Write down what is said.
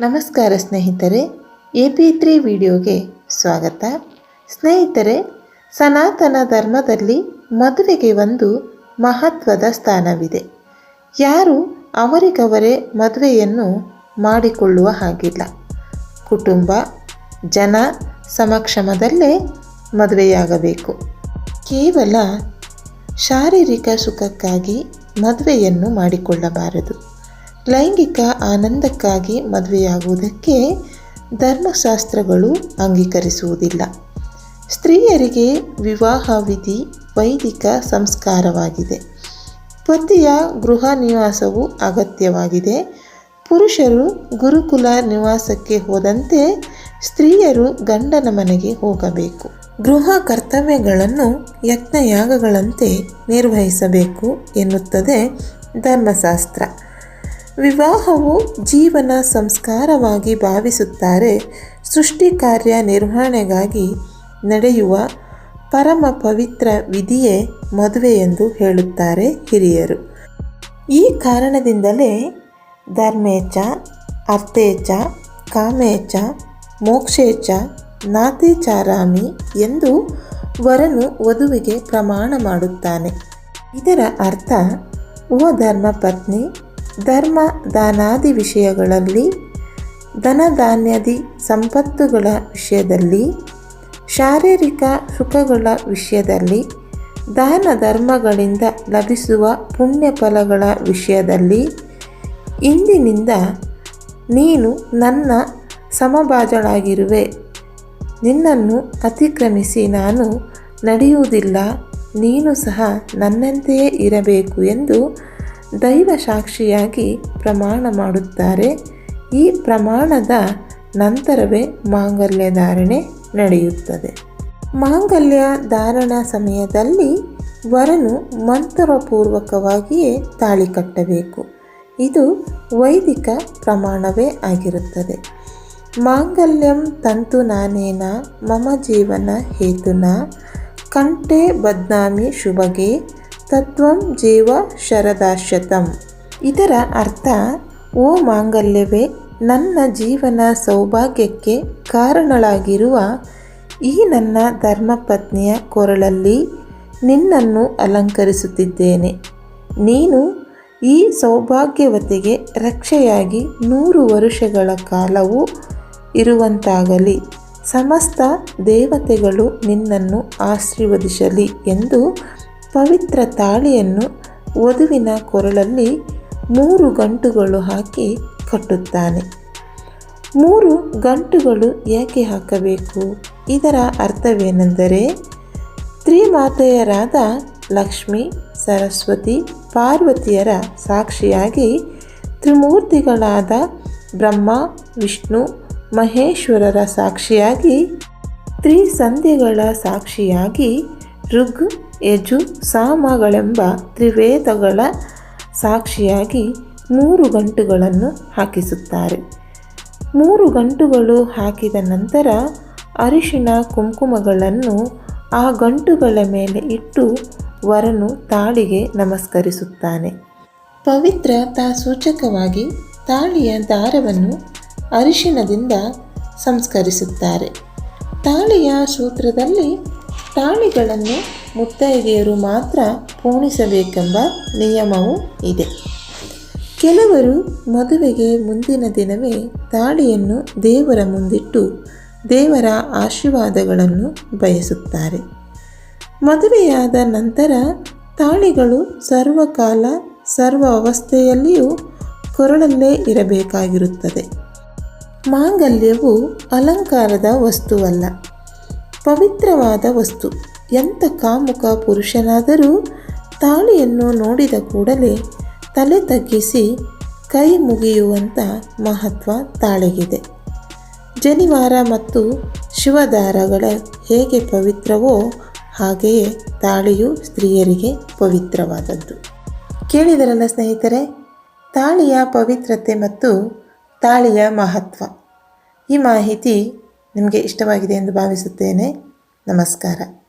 ನಮಸ್ಕಾರ ಸ್ನೇಹಿತರೆ, A P three ವಿಡಿಯೋಗೆ ಸ್ವಾಗತ. ಸ್ನೇಹಿತರೆ, ಸನಾತನ ಧರ್ಮದಲ್ಲಿ ಮದುವೆಗೆ ಒಂದು ಮಹತ್ವದ ಸ್ಥಾನವಿದೆ. ಯಾರು ಅವರಿಗವರೇ ಮದುವೆಯನ್ನು ಮಾಡಿಕೊಳ್ಳುವ ಹಾಗಿಲ್ಲ. ಕುಟುಂಬ, ಜನ ಸಮಕ್ಷಮದಲ್ಲೇ ಮದುವೆಯಾಗಬೇಕು. ಕೇವಲ ಶಾರೀರಿಕ ಸುಖಕ್ಕಾಗಿ ಮದುವೆಯನ್ನು ಮಾಡಿಕೊಳ್ಳಬಾರದು. ಲೈಂಗಿಕ ಆನಂದಕ್ಕಾಗಿ ಮದುವೆಯಾಗುವುದಕ್ಕೆ ಧರ್ಮಶಾಸ್ತ್ರಗಳು ಅಂಗೀಕರಿಸುವುದಿಲ್ಲ. ಸ್ತ್ರೀಯರಿಗೆ ವಿವಾಹ ವಿಧಿ ವೈದಿಕ ಸಂಸ್ಕಾರವಾಗಿದೆ. ಪತಿಯ ಗೃಹ ನಿವಾಸವು ಅಗತ್ಯವಾಗಿದೆ. ಪುರುಷರು ಗುರುಕುಲ ನಿವಾಸಕ್ಕೆ ಹೋದಂತೆ ಸ್ತ್ರೀಯರು ಗಂಡನ ಮನೆಗೆ ಹೋಗಬೇಕು. ಗೃಹ ಕರ್ತವ್ಯಗಳನ್ನು ಯಜ್ಞಯಾಗಗಳಂತೆ ನಿರ್ವಹಿಸಬೇಕು ಎನ್ನುತ್ತದೆ ಧರ್ಮಶಾಸ್ತ್ರ. ವಿವಾಹವು ಜೀವನ ಸಂಸ್ಕಾರವಾಗಿ ಭಾವಿಸುತ್ತಾರೆ. ಸೃಷ್ಟಿ ಕಾರ್ಯ ನಿರ್ವಹಣೆಗಾಗಿ ನಡೆಯುವ ಪರಮ ಪವಿತ್ರ ವಿಧಿಯೇ ಮದುವೆ ಎಂದು ಹೇಳುತ್ತಾರೆ ಹಿರಿಯರು. ಈ ಕಾರಣದಿಂದಲೇ ಧರ್ಮೇಚ, ಅರ್ಥೇಚ, ಕಾಮೇಚ, ಮೋಕ್ಷೇಚ, ನಾತೇಚಾರಾಮಿ ಎಂದು ವರನು ವಧುವಿಗೆ ಪ್ರಮಾಣ ಮಾಡುತ್ತಾನೆ. ಇದರ ಅರ್ಥ, ಓ ಧರ್ಮಪತ್ನಿ ಧರ್ಮ ದಾನಾದಿ ವಿಷಯಗಳಲ್ಲಿ, ಧನಧಾನ್ಯಾದಿ ಸಂಪತ್ತುಗಳ ವಿಷಯದಲ್ಲಿ, ಶಾರೀರಿಕ ಸುಖಗಳ ವಿಷಯದಲ್ಲಿ, ದಾನ ಧರ್ಮಗಳಿಂದ ಲಭಿಸುವ ಪುಣ್ಯ ಫಲಗಳ ವಿಷಯದಲ್ಲಿ, ಇಂದಿನಿಂದ ನೀನು ನನ್ನ ಸಮಬಾಜಳಾಗಿರುವೆ ನಿನ್ನನ್ನು ಅತಿಕ್ರಮಿಸಿ ನಾನು ನಡೆಯುವುದಿಲ್ಲ, ನೀನು ಸಹ ನನ್ನಂತೆಯೇ ಇರಬೇಕು ಎಂದು ದೈವ ಸಾಕ್ಷಿಯಾಗಿ ಪ್ರಮಾಣ ಮಾಡುತ್ತಾರೆ. ಈ ಪ್ರಮಾಣದ ನಂತರವೇ ಮಾಂಗಲ್ಯ ಧಾರಣೆ ನಡೆಯುತ್ತದೆ. ಮಾಂಗಲ್ಯ ಧಾರಣ ಸಮಯದಲ್ಲಿ ವರನು ಮಂತ್ರಪೂರ್ವಕವಾಗಿಯೇ ತಾಳಿ ಕಟ್ಟಬೇಕು. ಇದು ವೈದಿಕ ಪ್ರಮಾಣವೇ ಆಗಿರುತ್ತದೆ. ಮಾಂಗಲ್ಯಂ ತಂತು ನಾನೇನ, ಮಮ ಜೀವನ ಹೇತುನ, ಕಂಠೆ ಬದ್ನಾಮಿ ಶುಭಗೆ ತತ್ವಂ ಜೀವ ಶರದಾಶ್ಯತಂ. ಇದರ ಅರ್ಥ, ಓ ಮಾಂಗಲ್ಯವೇ, ನನ್ನ ಜೀವನ ಸೌಭಾಗ್ಯಕ್ಕೆ ಕಾರಣಳಾಗಿರುವ ಈ ನನ್ನ ಧರ್ಮಪತ್ನಿಯ ಕೊರಳಲ್ಲಿ ನಿನ್ನನ್ನು ಅಲಂಕರಿಸುತ್ತಿದ್ದೇನೆ. ನೀನು ಈ ಸೌಭಾಗ್ಯವತಿಗೆ ರಕ್ಷೆಯಾಗಿ ನೂರು ವರುಷಗಳ ಕಾಲವೂ ಇರುವಂತಾಗಲಿ. ಸಮಸ್ತ ದೇವತೆಗಳು ನಿನ್ನನ್ನು ಆಶೀರ್ವದಿಸಲಿ ಎಂದು ಪವಿತ್ರ ತಾಳಿಯನ್ನು ವಧುವಿನ ಕೊರಳಲ್ಲಿ ಮೂರು ಗಂಟುಗಳು ಹಾಕಿ ಕಟ್ಟುತ್ತಾನೆ. ಮೂರು ಗಂಟುಗಳು ಏಕೆ ಹಾಕಬೇಕು? ಇದರ ಅರ್ಥವೇನೆಂದರೆ, ತ್ರಿಮಾತೆಯರಾದ ಲಕ್ಷ್ಮಿ, ಸರಸ್ವತಿ, ಪಾರ್ವತಿಯರ ಸಾಕ್ಷಿಯಾಗಿ ತ್ರಿಮೂರ್ತಿಗಳಾದ ಬ್ರಹ್ಮ, ವಿಷ್ಣು, ಮಹೇಶ್ವರರ ಸಾಕ್ಷಿಯಾಗಿ ತ್ರಿಸಂಧ್ಯಗಳ ಸಾಕ್ಷಿಯಾಗಿ ಋಗ್, ಯಜು, ಸಾಮಗಳೆಂಬ ತ್ರಿವೇದಗಳ ಸಾಕ್ಷಿಯಾಗಿ ಮೂರು ಗಂಟುಗಳನ್ನು ಹಾಕಿಸುತ್ತಾರೆ. ಮೂರು ಗಂಟುಗಳು ಹಾಕಿದ ನಂತರ ಅರಿಶಿಣ ಕುಂಕುಮಗಳನ್ನು ಆ ಗಂಟುಗಳ ಮೇಲೆ ಇಟ್ಟು ವರನು ತಾಳಿಗೆ ನಮಸ್ಕರಿಸುತ್ತಾನೆ. ಪವಿತ್ರತಾ ಸೂಚಕವಾಗಿ ತಾಳಿಯ ದಾರವನ್ನು ಅರಿಶಿನದಿಂದ ಸಂಸ್ಕರಿಸುತ್ತಾರೆ. ತಾಳಿಯ ಸೂತ್ರದಲ್ಲಿ ತಾಳಿಗಳನ್ನು ಮುತ್ತೈದೆಯರು ಮಾತ್ರ ಪೋಣಿಸಬೇಕೆಂಬ ನಿಯಮವೂ ಇದೆ. ಕೆಲವರು ಮದುವೆಗೆ ಮುಂದಿನ ದಿನವೇ ತಾಳಿಯನ್ನು ದೇವರ ಮುಂದಿಟ್ಟು ದೇವರ ಆಶೀರ್ವಾದಗಳನ್ನು ಬಯಸುತ್ತಾರೆ. ಮದುವೆಯಾದ ನಂತರ ತಾಳಿಗಳು ಸರ್ವಕಾಲ, ಸರ್ವ ಅವಸ್ಥೆಯಲ್ಲಿಯೂ ಕೊರಳಲ್ಲೇ ಇರಬೇಕಾಗಿರುತ್ತದೆ. ಮಾಂಗಲ್ಯವು ಅಲಂಕಾರದ ವಸ್ತುವಲ್ಲ. ಪವಿತ್ರವಾದ ವಸ್ತು. ಎಂಥ ಕಾಮುಕ ಪುರುಷನಾದರೂ ತಾಳಿಯನ್ನು ನೋಡಿದ ಕೂಡಲೇ ತಲೆ ತಗ್ಗಿಸಿ ಕೈ ಮುಗಿಯುವಂಥ ಮಹತ್ವ ತಾಳಿಗಿದೆ. ಜನಿವಾರ ಮತ್ತು ಶಿವದಾರಗಳ ಹೇಗೆ ಪವಿತ್ರವೋ ಹಾಗೆಯೇ ತಾಳಿಯು ಸ್ತ್ರೀಯರಿಗೆ ಪವಿತ್ರವಾದದ್ದು. ಕೇಳಿದರಲ್ಲ ಸ್ನೇಹಿತರೆ, ತಾಳಿಯ ಪವಿತ್ರತೆ ಮತ್ತು ತಾಳಿಯ ಮಹತ್ವ. ಈ ಮಾಹಿತಿ ನಿಮಗೆ ಇಷ್ಟವಾಗಿದೆ ಎಂದು ಭಾವಿಸುತ್ತೇನೆ. ನಮಸ್ಕಾರ.